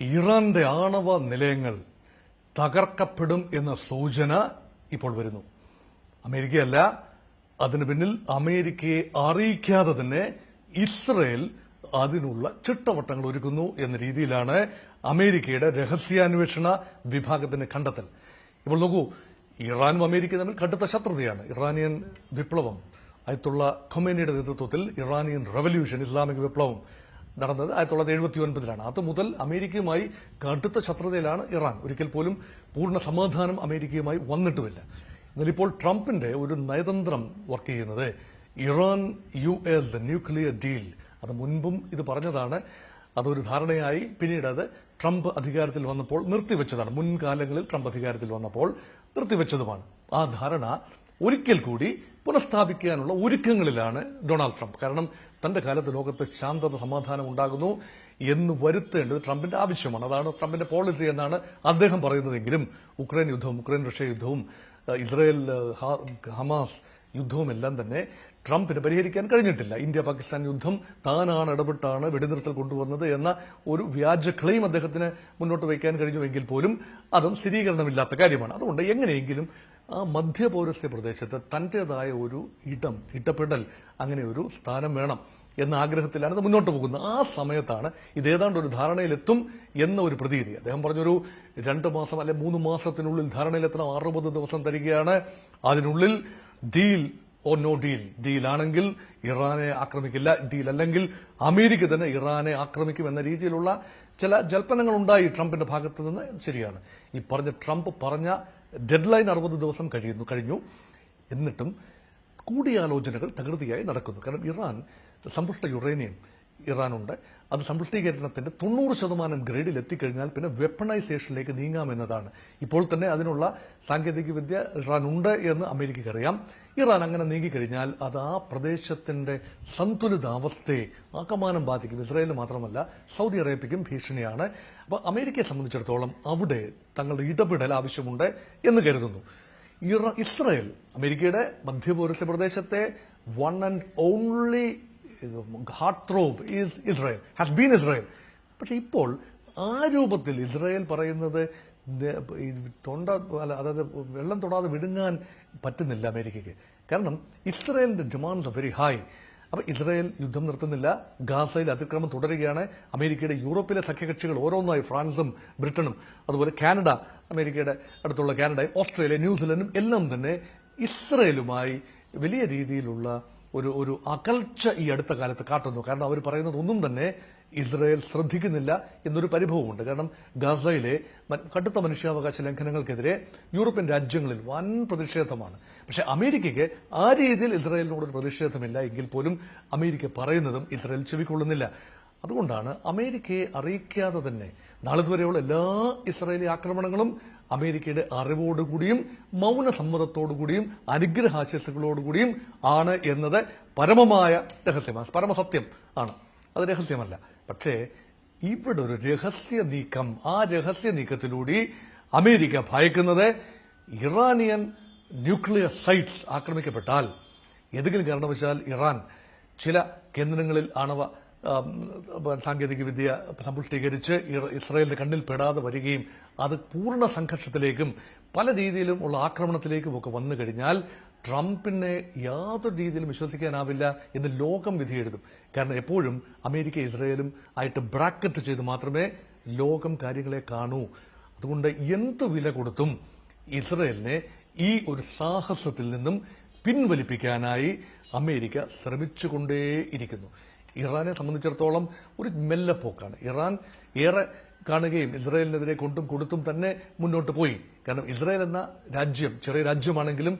ഇറാന്റെ ആണവ നിലയങ്ങൾ തകർക്കപ്പെടും എന്ന സൂചന ഇപ്പോൾ വരുന്നു. അമേരിക്കയല്ല അതിനു പിന്നിൽ അമേരിക്കയെ അറിയിക്കാതെ തന്നെ ഇസ്രയേൽ അതിനുള്ള ചിട്ടവട്ടങ്ങൾ ഒരുക്കുന്നു എന്ന രീതിയിലാണ് അമേരിക്കയുടെ രഹസ്യാന്വേഷണ വിഭാഗത്തിന്റെ കണ്ടെത്തൽ. ഇപ്പോൾ നോക്കൂ ഇറാനും അമേരിക്കയും തമ്മിൽ കടുത്ത ശത്രുതയാണ്. ഇറാനിയൻ വിപ്ലവം അയത്തുള്ള ഖൊമേനിയുടെ നേതൃത്വത്തിൽ ഇറാനിയൻ റവല്യൂഷൻ ഇസ്ലാമിക് വിപ്ലവം. നടന്നത് ആയിരത്തി തൊള്ളായിരത്തി എഴുപത്തി ഒൻപതിലാണ് അത് മുതൽ അമേരിക്കയുമായി കടുത്ത ശത്രുതയിലാണ് ഇറാൻ. ഒരിക്കൽ പോലും പൂർണ സമാധാനം അമേരിക്കയുമായി വന്നിട്ടുമില്ല. എന്നാലിപ്പോൾ ട്രംപിന്റെ ഒരു നയതന്ത്രം വർക്ക് ചെയ്യുന്നത് Iran U L the nuclear deal. അത് മുൻപും ഇത് പറഞ്ഞതാണ്. അതൊരു ധാരണയായി. പിന്നീട് അത് ട്രംപ് അധികാരത്തിൽ വന്നപ്പോൾ നിർത്തിവെച്ചതാണ്. മുൻകാലങ്ങളിൽ ട്രംപ് അധികാരത്തിൽ വന്നപ്പോൾ നിർത്തിവെച്ചതുമാണ്. ആ ധാരണ ഒരിക്കൽ കൂടി പുനഃസ്ഥാപിക്കാനുള്ള ഒരുക്കങ്ങളിലാണ് ഡൊണാൾഡ് ട്രംപ്. കാരണം തന്റെ കാലത്ത് ലോകത്ത് ശാന്തത സമാധാനം ഉണ്ടാകുന്നു എന്ന് വരുത്തേണ്ടത് ട്രംപിന്റെ ആവശ്യമാണ്. അതാണ് ട്രംപിന്റെ പോളിസി എന്നാണ് അദ്ദേഹം പറയുന്നതെങ്കിലും ഉക്രൈൻ യുദ്ധവും ഉക്രൈൻ റഷ്യ യുദ്ധവും ഇസ്രയേൽ ഹമാസ് യുദ്ധവും എല്ലാം തന്നെ ട്രംപിന് പരിഹരിക്കാൻ കഴിഞ്ഞിട്ടില്ല. ഇന്ത്യ പാകിസ്ഥാൻ യുദ്ധം താനാണ് ഇടപെട്ടാണ് വെടിനിർത്തൽ കൊണ്ടുവന്നത് എന്ന ഒരു വ്യാജ ക്ലെയിം അദ്ദേഹത്തിന് മുന്നോട്ട് വയ്ക്കാൻ കഴിഞ്ഞുവെങ്കിൽ പോലും അതും സ്ഥിരീകരണമില്ലാത്ത കാര്യമാണ്. അതുകൊണ്ട് എങ്ങനെയെങ്കിലും ആ മധ്യപൗരസ്ത്യ പ്രദേശത്ത് തന്റേതായ ഒരു ഇടം ഇടപെടൽ അങ്ങനെ ഒരു സ്ഥാനം വേണം എന്ന ആഗ്രഹത്തിലാണ് ഇത് മുന്നോട്ട് പോകുന്നത്. ആ സമയത്താണ് ഇത് ഏതാണ്ട് ഒരു ധാരണയിലെത്തും എന്ന ഒരു പ്രതീതി. അദ്ദേഹം പറഞ്ഞൊരു രണ്ട് മാസം അല്ലെ മൂന്ന് മാസത്തിനുള്ളിൽ ധാരണയിലെത്തണം. അറുപത് ദിവസം തരികയാണ്. അതിനുള്ളിൽ deal or no deal deal ആണെങ്കിൽ ഇറാനെ ആക്രമിക്കില്ല. ഡീൽ അല്ലെങ്കിൽ അമേരിക്ക തന്നെ ഇറാനെ ആക്രമിക്കും എന്ന രീതിയിലുള്ള ചില ജൽപ്പനങ്ങൾ ഉണ്ടായി ട്രംപിന്റെ ഭാഗത്ത് നിന്ന്. ശരിയാണ്. ഈ പറഞ്ഞ ട്രംപ് പറഞ്ഞ ഡെഡ്ലൈൻ അറുപത് ദിവസം കഴിയുന്നു കഴിഞ്ഞു. എന്നിട്ടും കൂടിയാലോചനകൾ തകൃതിയായി നടക്കുന്നു. കാരണം ഇറാൻ സമ്പുഷ്ട യുറേനിയം ഇറാനുണ്ട്. അത് സമ്പുഷ്ടീകരണത്തിന്റെ തൊണ്ണൂറ് ശതമാനം ഗ്രേഡിൽ എത്തിക്കഴിഞ്ഞാൽ പിന്നെ വെപ്പണൈസേഷനിലേക്ക് നീങ്ങാമെന്നതാണ് ഇപ്പോൾ തന്നെ അതിനുള്ള സാങ്കേതിക വിദ്യ ഇറാൻ ഉണ്ട് എന്ന് അമേരിക്കയ്ക്ക് അറിയാം. ഇറാൻ അങ്ങനെ നീങ്ങിക്കഴിഞ്ഞാൽ അത് ആ പ്രദേശത്തിന്റെ സന്തുലിതാവസ്ഥയെ ആക്കമാനം ബാധിക്കും. ഇസ്രായേലിന് മാത്രമല്ല സൗദി അറേബ്യയ്ക്കും ഭീഷണിയാണ്. അപ്പോൾ അമേരിക്കയെ സംബന്ധിച്ചിടത്തോളം അവിടെ തങ്ങളുടെ ഇടപെടൽ ആവശ്യമുണ്ട് എന്ന് കരുതുന്നു. ഇസ്രായേൽ അമേരിക്കയുടെ മധ്യപൗരസ്യ പ്രദേശത്തെ one and only heartthrob is Israel has been Israel പക്ഷെ ഇപ്പോൾ ആ രൂപത്തിൽ ഇസ്രായേൽ പറയുന്നത് തൊണ്ട അതായത് വെള്ളം തൊടാതെ വിടുങ്ങാൻ പറ്റുന്നില്ല അമേരിക്കയ്ക്ക്. കാരണം ഇസ്രായേലിന്റെ ഡിമാൻഡ്സ് വെരി ഹൈ അപ്പൊ ഇസ്രായേൽ യുദ്ധം നിർത്തുന്നില്ല ഗാസയിൽ അതിക്രമം തുടരുകയാണ്. അമേരിക്കയുടെ യൂറോപ്പിലെ സഖ്യകക്ഷികൾ ഓരോന്നായി ഫ്രാൻസും ബ്രിട്ടനും അതുപോലെ കാനഡ അമേരിക്കയുടെ അടുത്തുള്ള കാനഡയും ഓസ്ട്രേലിയ ന്യൂസിലൻഡും എല്ലാം തന്നെ ഇസ്രയേലുമായി വലിയ രീതിയിലുള്ള ഒരു ഒരു അകൽച്ച ഈ അടുത്ത കാലത്ത് കാട്ടുന്നു. കാരണം അവർ പറയുന്നത് ഒന്നും തന്നെ ഇസ്രയേൽ ശ്രദ്ധിക്കുന്നില്ല എന്നൊരു പരിഭവമുണ്ട്. കാരണം ഗസയിലെ കടുത്ത മനുഷ്യാവകാശ ലംഘനങ്ങൾക്കെതിരെ യൂറോപ്യൻ രാജ്യങ്ങളിൽ വൻ പ്രതിഷേധമാണ്. പക്ഷെ അമേരിക്കയ്ക്ക് ആ രീതിയിൽ ഇസ്രായേലിനോട് പ്രതിഷേധമില്ല എങ്കിൽ പോലും അമേരിക്ക പറയുന്നതും ഇസ്രയേൽ ചെവിക്കൊള്ളുന്നില്ല. അതുകൊണ്ടാണ് അമേരിക്കയെ അറിയിക്കാതെ തന്നെ നാളിതുവരെയുള്ള എല്ലാ ഇസ്രായേലി ആക്രമണങ്ങളും അമേരിക്കയുടെ അറിവോടുകൂടിയും മൗന സമ്മതത്തോടുകൂടിയും ആണ് എന്നത് പരമമായ രഹസ്യമാണ്. പരമസത്യം ആണ്. അത് രഹസ്യമല്ല. പക്ഷേ ഇവിടെ ഒരു രഹസ്യ നീക്കം ആ രഹസ്യ നീക്കത്തിലൂടെ അമേരിക്ക ഭയക്കുന്നത് ഇറാനിയൻ ന്യൂക്ലിയർ സൈറ്റ്സ് ആക്രമിക്കപ്പെട്ടാൽ ഏതെങ്കിലും കാരണവശാൽ ഇറാൻ ചില കേന്ദ്രങ്ങളിൽ ആണവ ആം, സാങ്കേതിക വിദ്യ സമ്പുഷ്ടീകരിച്ച് ഇസ്രായേലിന്റെ കണ്ണിൽ പെടാതെ വരികയും അത് പൂർണ സംഘർഷത്തിലേക്കും പല രീതിയിലും ഉള്ള ആക്രമണത്തിലേക്കും ഒക്കെ വന്നു കഴിഞ്ഞാൽ ട്രംപിനെ യാതൊരു രീതിയിലും വിശ്വസിക്കാനാവില്ല എന്ന് ലോകം വിധിയെഴുതും. കാരണം എപ്പോഴും അമേരിക്ക ഇസ്രയേലും ആയിട്ട് ബ്രാക്കറ്റ് ചെയ്ത് മാത്രമേ ലോകം കാര്യങ്ങളെ കാണൂ. അതുകൊണ്ട് എന്ത് വില കൊടുത്തും ഇസ്രയേലിനെ ഈ ഒരു സാഹസത്തിൽ നിന്നും പിൻവലിപ്പിക്കാനായി അമേരിക്ക ശ്രമിച്ചുകൊണ്ടേയിരിക്കുന്നു. ഇറാനെ സംബന്ധിച്ചിടത്തോളം ഒരു മെല്ലപ്പോക്കാണ് ഇറാൻ ഏറെ കാണുകയും ഇസ്രായേലിനെതിരെ കൊണ്ടും കൊടുത്തും തന്നെ മുന്നോട്ട് പോയി. കാരണം ഇസ്രായേൽ എന്ന രാജ്യം ചെറിയ രാജ്യമാണെങ്കിലും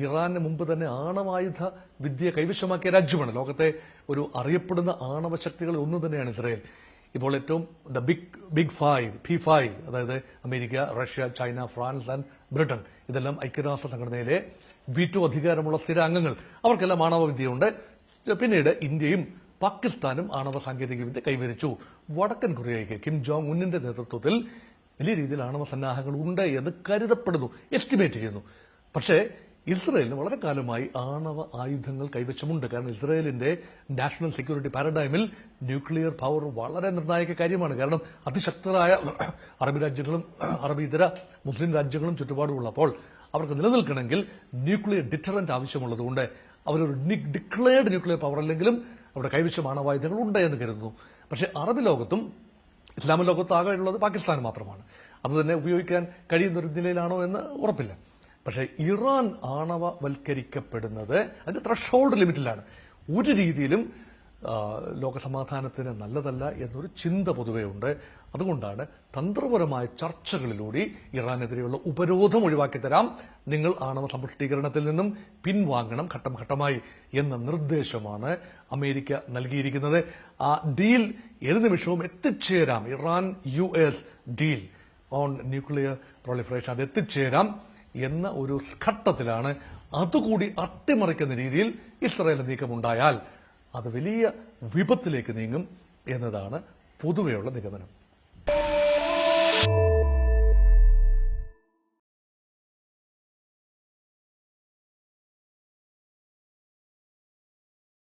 ഇറാന് മുമ്പ് തന്നെ ആണവായുധ വിദ്യ കൈവശമാക്കിയ രാജ്യമാണ്. ലോകത്തെ ഒരു അറിയപ്പെടുന്ന ആണവ ശക്തികളിൽ ഒന്ന് തന്നെയാണ് ഇസ്രായേൽ. ഇപ്പോൾ ഏറ്റവും the big big five P five അതായത് America Russia China France and Britain ഇതെല്ലാം ഐക്യരാഷ്ട്ര സംഘടനയിലെ വീറ്റു അധികാരമുള്ള സ്ഥിര അംഗങ്ങൾ അവർക്കെല്ലാം ആണവ വിദ്യയുണ്ട്. പിന്നീട് ഇന്ത്യയും പാകിസ്ഥാനും ആണവ സാങ്കേതിക വിദ്യ കൈവരിച്ചു. വടക്കൻ കൊറിയയ്ക്ക് കിം ജോങ് ഉന്നിന്റെ നേതൃത്വത്തിൽ വലിയ രീതിയിൽ ആണവ സന്നാഹങ്ങൾ ഉണ്ട് എന്ന് കരുതപ്പെടുന്നു എസ്റ്റിമേറ്റ് ചെയ്യുന്നു. പക്ഷേ ഇസ്രയേലിന് വളരെ കാലമായി ആണവ ആയുധങ്ങൾ കൈവശമുണ്ട്. കാരണം ഇസ്രയേലിന്റെ നാഷണൽ സെക്യൂരിറ്റി പാരഡൈമിൽ ന്യൂക്ലിയർ പവർ വളരെ നിർണായക കാര്യമാണ്. കാരണം അതിശക്തരായ അറബി രാജ്യങ്ങളും അറബി ഇതര മുസ്ലിം രാജ്യങ്ങളും ചുറ്റുപാടുമുള്ളപ്പോൾ അവർക്ക് നിലനിൽക്കണമെങ്കിൽ ന്യൂക്ലിയർ ഡിറ്ററന്റ് ആവശ്യമുള്ളതുകൊണ്ട് അവരൊരു ഡിക്ലെയർഡ് ന്യൂക്ലിയർ പവർ അല്ലെങ്കിലും അവരുടെ കൈവശ ആണവായുധങ്ങൾ ഉണ്ട് എന്ന് കരുതുന്നു. പക്ഷേ അറബ് ലോകത്തും ഇസ്ലാമ ലോകത്താകെ ഉള്ളത് പാകിസ്ഥാൻ മാത്രമാണ്. അത് തന്നെ ഉപയോഗിക്കാൻ കഴിയുന്ന ഒരു നിലയിലാണോ എന്ന് ഉറപ്പില്ല. പക്ഷേ ഇറാൻ ആണവവൽക്കരിക്കപ്പെടുന്നത് അതിന്റെ ത്രഷോൾഡ് ലിമിറ്റിലാണ് ഒരു രീതിയിലും ലോകസമാധാനത്തിന് നല്ലതല്ല എന്നൊരു ചിന്ത പൊതുവേ ഉണ്ട്. അതുകൊണ്ടാണ് തന്ത്രപരമായ ചർച്ചകളിലൂടെ ഇറാനെതിരെയുള്ള ഉപരോധം ഒഴിവാക്കി തരാം. നിങ്ങൾ ആണവ സമ്പുഷ്ടീകരണത്തിൽ നിന്നും പിൻവാങ്ങണം ഘട്ടം ഘട്ടമായി എന്ന നിർദ്ദേശമാണ് അമേരിക്ക നൽകിയിരിക്കുന്നത്. ആ ഡീൽ ഏത് നിമിഷവും എത്തിച്ചേരാം. Iran U S deal on nuclear proliferation. അത് എത്തിച്ചേരാം എന്ന ഒരു ഘട്ടത്തിലാണ്. അതുകൂടി അട്ടിമറിക്കുന്ന രീതിയിൽ ഇസ്രായേൽ നീക്കമുണ്ടായാൽ അത് വലിയ വിപത്തിലേക്ക് നീങ്ങും എന്നതാണ് പൊതുവെയുള്ള നിഗമനം.